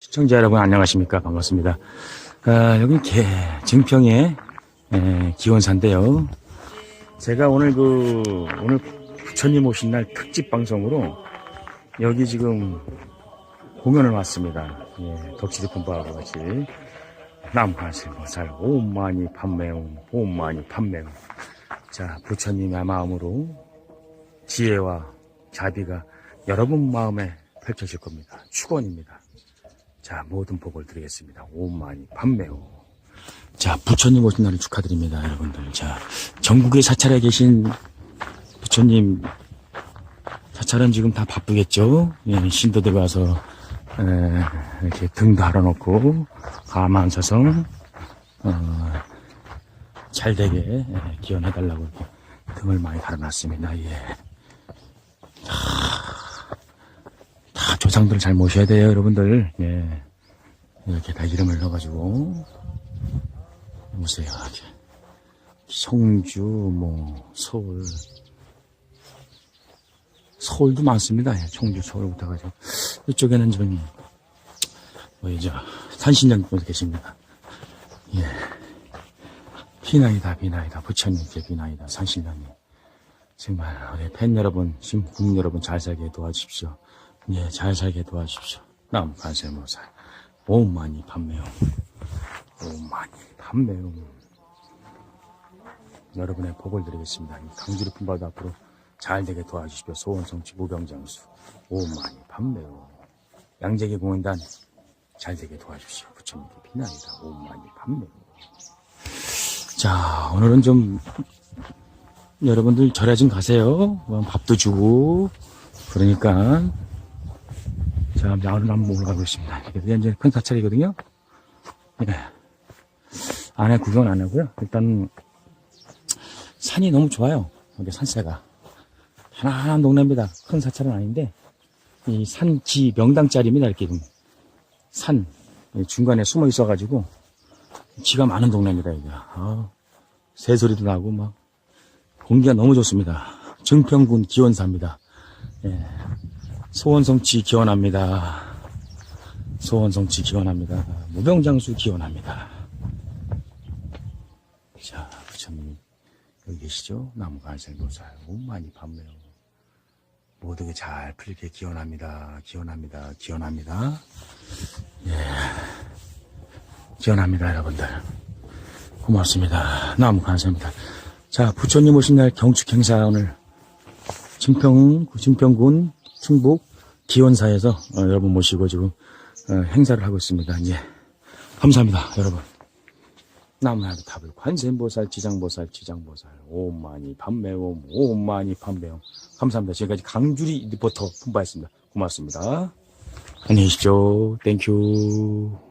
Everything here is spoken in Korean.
시청자 여러분 안녕하십니까 반갑습니다. 아, 여기 개 증평의 에, 기원사인데요. 제가 오늘 그 오늘 부처님 오신 날 특집 방송으로 여기 지금 공연을 왔습니다. 예, 덕지리 분바하고 같이 남한실보살 오만이 판매용 오만이 판매용 자 부처님의 마음으로 지혜와 자비가 여러분 마음에 펼쳐질 겁니다. 축원입니다. 자, 모든 복을 드리겠습니다. 오만이 판매오. 자, 부처님 오신 날을 축하드립니다, 여러분들. 자, 전국에 사찰에 계신 부처님 사찰은 지금 다 바쁘겠죠? 예, 신도들 와서, 에, 이렇게 등도 달아놓고, 가만사성, 어, 잘 되게 예, 기원해달라고 등을 많이 달아놨습니다, 예. 다 조상들 잘 모셔야 돼요, 여러분들. 예. 이렇게 다 이름을 넣어가지고. 보세요. 이렇게. 성주, 뭐, 서울. 서울도 많습니다. 예, 청주, 서울부터 가지고. 이쪽에는 좀, 뭐이죠. 산신령님도 계십니다. 예. 비나이다, 비나이다. 부처님께 비나이다. 산신령님. 정말 우리 팬 여러분, 지금 국민 여러분 잘 살게 도와주십시오. 예, 잘 살게 도와주십시오. 남 관세모살 오만이 판매요. 오만이 판매요. 여러분의 복을 드리겠습니다. 이 강주리 품바도 앞으로 잘 되게 도와주십시오. 소원성취 무병장수 오만이 판매요. 양재기 공연단 잘 되게 도와주십시오. 부처님께 비난이다. 오만이 판매요. 자, 오늘은 좀 여러분들 절에 좀 가세요. 뭐 밥도 주고 그러니까 자 마을을 한번 올라가고 있습니다. 이게 이제 큰 사찰이거든요. 네. 안에 구경 안 하고요. 일단 산이 너무 좋아요. 여기 산세가 하나하나 동네입니다. 큰 사찰은 아닌데 이 산지 명당짜리입니다. 이렇게 좀산 중간에 숨어 있어가지고 지가 많은 동네입니다. 이게 아, 새소리도 나고 막 공기가 너무 좋습니다. 증평군 기원사입니다. 예. 소원성취 기원합니다. 소원성취 기원합니다. 무병장수 기원합니다. 자, 부처님 여기 계시죠? 나무가 안생도살 오만이 밤매요. 모두게 잘 풀게 기원합니다. 기원합니다. 기원합니다. 예. 기원합니다, 여러분들. 고맙습니다. 나무 감사합니다. 자, 부처님 오신 날 경축 행사 오늘 증평, 증평군 충북 기원사에서 어, 여러분 모시고 지금 어, 행사를 하고 있습니다. 예. 감사합니다, 여러분. 나무나도 탑을 관세음보살, 지장보살, 지장보살, 오만이 판매옴, 오만이 판매옴. 감사합니다. 지금까지 강주리 리포터 품바였습니다. 고맙습니다. 안녕히 계십시오. 땡큐.